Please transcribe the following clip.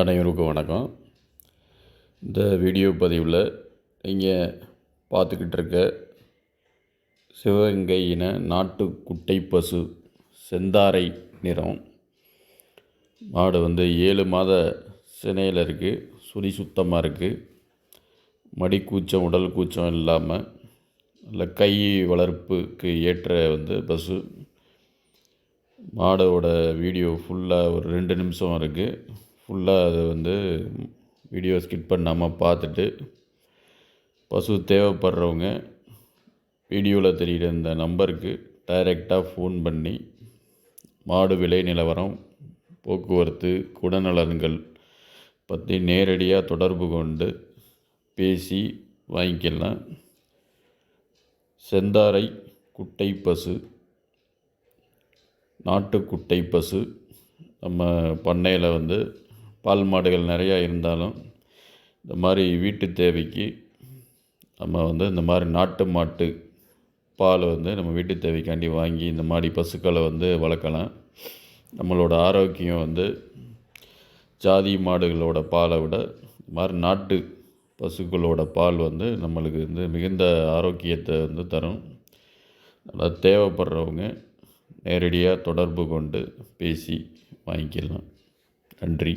அனைவருக்கும் வணக்கம். இந்த வீடியோ பதிவில் நீங்கள் பார்த்துக்கிட்டு இருக்க சிவகங்கை இன நாட்டு குட்டை பசு செந்தாரை நிறம். மாடு வந்து ஏழு மாத சினையில் இருக்குது சுரி சுத்தமாக இருக்குது மடி கூச்சம் உடல் கூச்சம் இல்லாமல் இல்லை கை வளர்ப்புக்கு ஏற்ற வந்து பசு. மாடோட வீடியோ ஃபுல்லாக ஒரு ரெண்டு நிமிஷம் இருக்குது ஃபுல்லாக அதை வந்து வீடியோ ஸ்கிப் பண்ணாமல் பார்த்துட்டு பசு தேவைப்படுறவங்க வீடியோவில் தெரிகிற இந்த நம்பருக்கு டைரெக்டாக ஃபோன் பண்ணி மாடு விலை நிலவரம் போக்குவரத்து குடநலன்கள் பற்றி நேரடியாக தொடர்பு கொண்டு பேசி வாங்கிக்கலாம். செந்தாரை குட்டை பசு நாட்டுக்குட்டை பசு நம்ம பண்ணையில் வந்து பால் மாடுகள் நிறையா இருந்தாலும் இந்த மாதிரி வீட்டு தேவைக்கு நம்ம வந்து இந்த மாதிரி நாட்டு மாட்டு பால் வந்து நம்ம வீட்டு தேவைக்காண்டி வாங்கி இந்த மாதிரி பசுக்களை வந்து வளர்க்கலாம். நம்மளோட ஆரோக்கியம் வந்து ஜாதி மாடுகளோட பாலை விட இந்த மாதிரி நாட்டு பசுக்களோட பால் வந்து நம்மளுக்கு வந்து மிகுந்த ஆரோக்கியத்தை வந்து தரும். அதாவது தேவைப்படுறவங்க நேரடியாக தொடர்பு கொண்டு பேசி வாங்கிக்கலாம். நன்றி.